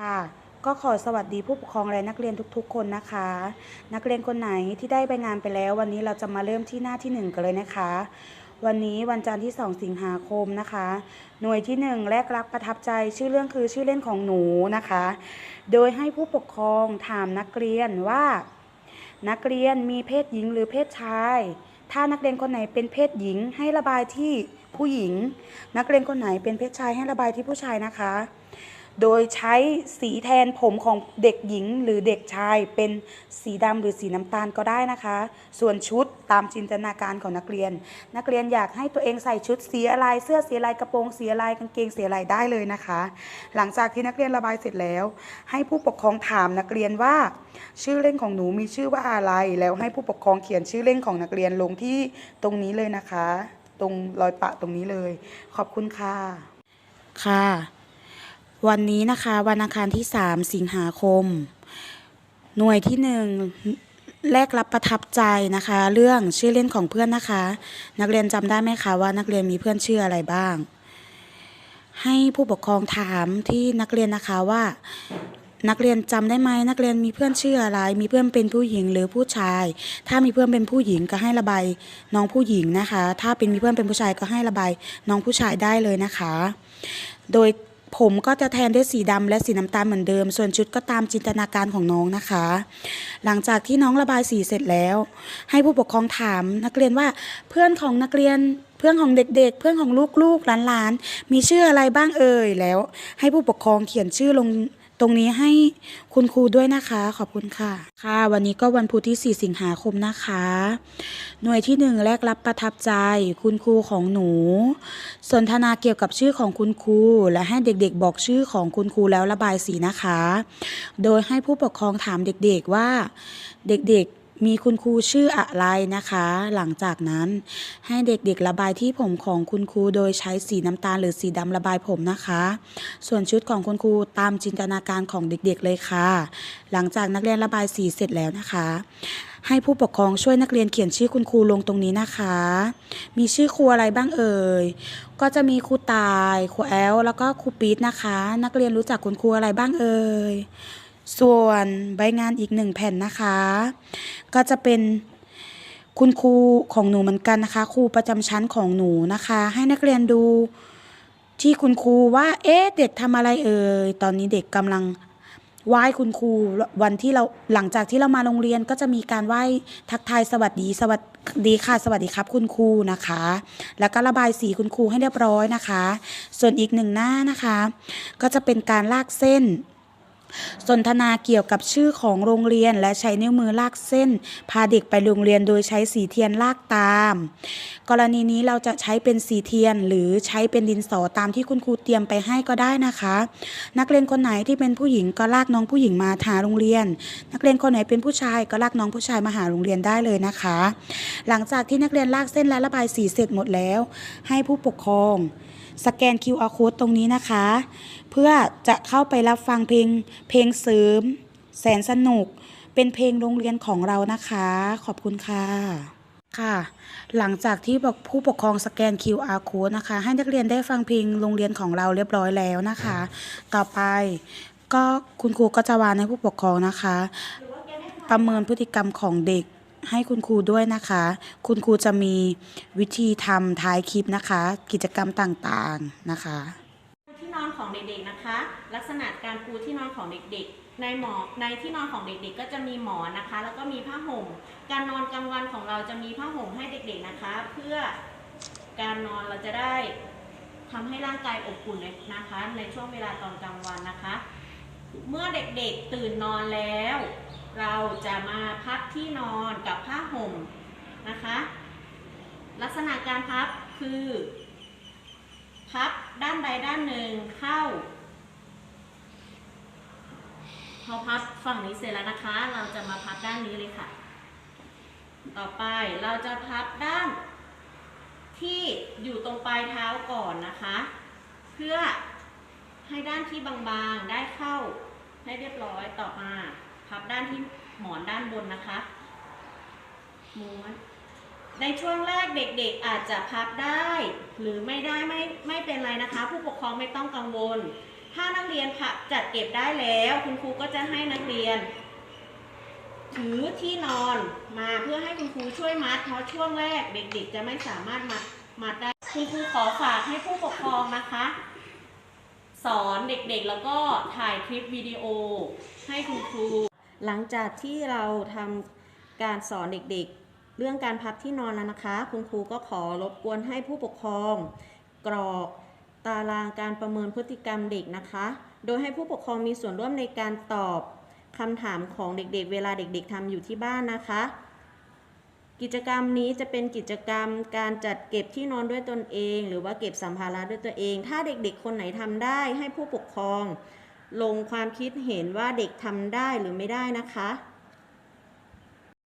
ค่ะ ก็ขอสวัสดีผู้ปกครองและนักเรียนทุกๆ คนนะคะ นักเรียนคนไหนที่ได้ไปงานไปแล้ว วันนี้เราจะมาเริ่มที่หน้าที่ 1 กันเลยนะคะ วันนี้วันจันทร์ที่ 2 สิงหาคมนะคะ หน่วยที่ 1 แรกรักประทับใจชื่อเรื่องคือชื่อเล่นของหนูนะคะ โดยให้ผู้ปกครองถามนักเรียนว่า นักเรียนมีเพศหญิงหรือเพศชายถ้านักเรียนคนไหนเป็นเพศหญิงให้ระบายที่ผู้หญิง นักเรียนคนไหนเป็นเพศชายให้ระบายที่ผู้ชายนะคะ โดยใช้สีแทนผมของเด็กหญิงหรือเด็กชายเป็นสีดำหรือสีน้ำตาลก็ได้นะคะ ส่วนชุดตามจินตนาการของนักเรียน นักเรียนอยากให้ตัวเองใส่ชุดสีอะไร เสื้อสีอะไรกระโปรงสีอะไรกางเกงสีอะไรได้เลยนะคะ หลังจากที่นักเรียนระบายเสร็จแล้ว ให้ผู้ปกครองถามนักเรียนว่า ชื่อเล่นของหนูมีชื่อว่าอะไร แล้วให้ผู้ปกครองเขียนชื่อเล่นของนักเรียนลงที่ตรงนี้เลยนะคะ ตรงรอยปะตรงนี้เลย ขอบคุณค่ะค่ะ วันนี้นะคะ วันอังคารที่ 3 สิงหาคม หน่วยที่ 1แรกรับประทับใจนะคะ เรื่องชื่อเล่นของเพื่อนนะคะ นักเรียนจำได้ไหมคะว่านักเรียนมีเพื่อนชื่ออะไรบ้าง ให้ผู้ปกครองถามที่นักเรียนนะคะว่า นักเรียนจำได้ไหมนักเรียนมีเพื่อนชื่ออะไร มีเพื่อนเป็นผู้หญิงหรือผู้ชาย ถ้ามีเพื่อนเป็นผู้หญิงก็ให้ระบายน้องผู้หญิงนะคะ ถ้าเป็นมีเพื่อนเป็นผู้ชายก็ให้ระบายน้องผู้ชายได้เลยนะคะ โดย ผมก็จะแทนด้วยสีดำและสีน้ำตาลเหมือนเดิม ส่วนชุดก็ตามจินตนาการของน้องนะคะ หลังจากที่น้องระบายสีเสร็จแล้ว ให้ผู้ปกครองถามนักเรียนว่าเพื่อนของนักเรียนเพื่อนของเด็กๆ เพื่อนของลูกๆหลานๆ มีชื่ออะไรบ้างเอ่ยแล้ว ให้ผู้ปกครองเขียนชื่อลง ตรงนี้ให้คุณครูด้วยนะคะ ขอบคุณค่ะ ค่ะ วันนี้ก็วันพุธที่ 4 สิงหาคมนะคะ หน่วยที่หนึ่งแรกรับประทับใจ คุณครูของหนู สนทนาเกี่ยวกับชื่อของคุณครู และให้เด็กๆ บอกชื่อของคุณครูแล้วระบายสีนะคะ โดยให้ผู้ปกครองถามเด็กๆว่าเด็กๆ มีคุณครูชื่ออะไรนะคะ หลังจากนั้นให้เด็กๆระบายที่ผมของคุณครูโดยใช้สีน้ำตาลหรือสีดำระบายผมนะคะ ส่วนชุดของคุณครูตามจินตนาการของเด็กๆเลยค่ะ หลังจากนักเรียนระบายสีเสร็จแล้วนะคะ ให้ผู้ปกครองช่วยนักเรียนเขียนชื่อคุณครูลงตรงนี้นะคะ มีชื่อครูอะไรบ้างเอ่ย ก็จะมีครูตาย ครูแอล แล้วก็ครูปี๊ดนะคะ นักเรียนรู้จักคุณครูอะไรบ้างเอ่ย ส่วนใบงานอีกหนึ่งแผ่นนะคะ ก็จะเป็นคุณครูของหนูเหมือนกันนะคะ ครูประจำชั้นของหนูนะคะ ให้นักเรียนดูที่คุณครูว่า เอ๊ะเด็กทำอะไรเอ่ยตอนนี้เด็กกำลังไหว้คุณครูวันที่เราหลังจากที่เรามาโรงเรียนก็จะมีการไหว้ทักทายสวัสดีสวัสดีค่ะสวัสดีครับ คุณครูนะคะ แล้วก็ระบายสีคุณครูให้เรียบร้อยนะคะ ส่วนอีกหนึ่งหน้านะคะ ก็จะเป็นการลากเส้น สนทนาเกี่ยวกับชื่อของโรงเรียนและใช้นิ้วมือลากเส้น พาเด็กไปโรงเรียนโดยใช้สีเทียนลากตาม กรณีนี้เราจะใช้เป็นสีเทียน หรือใช้เป็นดินสอตามที่คุณครูเตรียมไปให้ก็ได้นะคะ นักเรียนคนไหนที่เป็นผู้หญิงก็ลากน้องผู้หญิงมาหาโรงเรียน นักเรียนคนไหนเป็นผู้ชายก็ลากน้องผู้ชายมาหาโรงเรียนได้เลยนะคะ หลังจากที่นักเรียนลากเส้นและระบายสีเสร็จหมดแล้ว ให้ผู้ปกครอง สแกน QR code ตรงนี้นะคะ เพื่อจะเข้าไปรับฟังเพลงเพลงเสริม แสนสนุก เป็นเพลงโรงเรียนของเรานะคะ ขอบคุณค่ะค่ะ หลังจากที่ผู้ปกครองสแกน QR code นะคะ ให้นักเรียนได้ฟังเพลงโรงเรียนของเราเรียบร้อยแล้วนะคะ ต่อไปก็คุณครูก็จะวานให้ผู้ปกครองนะคะ ประเมินพฤติกรรมของเด็ก ให้คุณครูด้วยนะคะ คุณครูจะมีวิธีทำท้ายคลิปนะคะ กิจกรรมต่างๆนะคะที่นอนของเด็กๆนะคะ ลักษณะการปูที่นอนของเด็กๆ ในหมอในที่นอนของเด็กๆ ก็จะมีหมอนนะคะ แล้วก็มีผ้าห่ม การนอนกลางวันของเราจะมีผ้าห่มให้เด็กๆนะคะ เพื่อการนอนเราจะได้ทำให้ร่างกายอบอุ่นเลยนะคะ ในช่วงเวลาตอนกลางวันนะคะ เมื่อเด็กๆตื่นนอนแล้ว เราจะมาพับที่นอนกับผ้าห่มนะคะ ลักษณะการพับคือ พับด้านใดด้านหนึ่งเข้า พอพับฝั่งนี้เสร็จแล้วนะคะ เราจะมาพับด้านนี้เลยค่ะ ต่อไปเราจะพับด้าน ที่อยู่ตรงปลายเท้าก่อนนะคะ เพื่อให้ด้านที่บางๆได้เข้าให้เรียบร้อยต่อมา พับด้านที่หมอนด้านบนนะคะม้วนในช่วงแรกเด็กๆอาจจะพับได้ หรือไม่ได้ไม่ไม่เป็นไรนะคะ ผู้ปกครองไม่ต้องกังวล ถ้านักเรียนค่ะจัดเก็บได้แล้ว คุณครูก็จะให้นักเรียนถือที่นอนมาเพื่อให้คุณครูช่วยมัดเพราะช่วงแรกเด็กๆ จะไม่สามารถมัดมัดได้คุณครูขอฝากให้ผู้ปกครองนะคะ สอนเด็กๆแล้วก็ถ่ายคลิปวิดีโอให้คุณครู หลังจากที่เราทำการสอนเด็กๆ เรื่องการพับที่นอนแล้วนะคะ คุณครูก็ขอรบกวนให้ผู้ปกครอง กรอกตารางการประเมินพฤติกรรมเด็กนะคะ โดยให้ผู้ปกครองมีส่วนร่วมในการตอบคำถามของเด็กๆ เวลาเด็กๆทำอยู่ที่บ้านนะคะ กิจกรรมนี้จะเป็นกิจกรรมการจัดเก็บที่นอนด้วยตนเอง หรือว่าเก็บสัมภาระด้วยตัวเอง ถ้าเด็กๆ คนไหนทำได้ให้ผู้ปกครอง ลงความคิดเห็นว่าเด็กทำได้หรือไม่ได้นะคะ